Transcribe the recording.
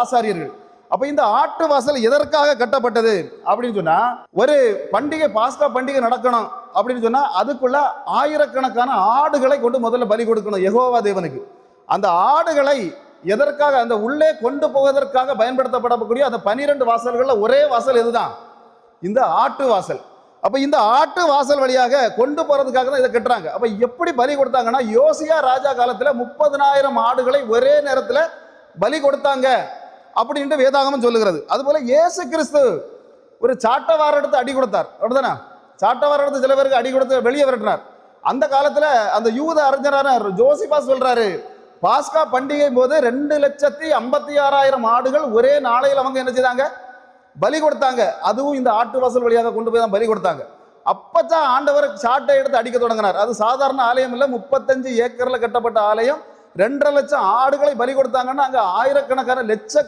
ஆசாரியர்கள். அப்ப இந்த ஆட்டு வாசல் எதற்காக கட்டப்பட்டது? அப்படின்னு சொன்னா ஒரு பண்டிகை பாஸ்கா பண்டிகை நடக்கணும் அப்படின்னு சொன்னா அதுக்குள்ள ஆயிரக்கணக்கான ஆடுகளை கொண்டு முதல்ல பலி கொடுக்கணும் யெகோவா தேவனுக்கு. அந்த ஆடுகளை எதற்காக அந்த உள்ளே கொண்டு போவதற்காக பயன்படுத்தப்படக்கூடிய அந்த பனிரெண்டு வாசல்களில் ஒரே வாசல் இதுதான் இந்த ஆட்டு வாசல். அப்ப இந்த ஆட்டு வாசல் வழியாக கொண்டு போறதுக்காக தான் இதை கட்டுறாங்க. அப்ப எப்படி பலி கொடுத்தாங்கன்னா யோசியா ராஜா காலத்துல முப்பதனாயிரம் ஆடுகளை ஒரே நேரத்துல பலி கொடுத்தாங்க. அப்படின்ட்டு வேதாகமம் சொல்லுகிறது. அதுபோல இயேசு கிறிஸ்து ஒரு சாட்டவார எடுத்து அடி கொடுத்தார். அப்படிதானே சாட்டவார எடுத்து சில பேருக்கு அடி கொடுத்து வெளியே விரட்டினார். அந்த காலத்தில் அந்த யூத அறிஞரான ஜோசிபா சொல்றாரு பாஸ்கா பண்டிகை போது ரெண்டு லட்சத்தி ஐம்பத்தி ஆறாயிரம் ஆடுகள் ஒரே நாளையில் அவங்க என்ன செய்தாங்க? பலி கொடுத்தாங்க. அதுவும் இந்த ஆட்டு வாசல் வழியாக கொண்டு போய் தான் பலி கொடுத்தாங்க. அப்பதான் ஆண்டவர் சாட்டை எடுத்து அடிக்க தொடங்கினார். அது சாதாரண ஆலயம் இல்லை முப்பத்தஞ்சு ஏக்கரில் கட்டப்பட்ட ஆலயம். ரெண்டரை லட்சம் ஆடுகளை பலி கொடுத்தாங்கன்னா அங்கே ஆயிரக்கணக்கான லட்ச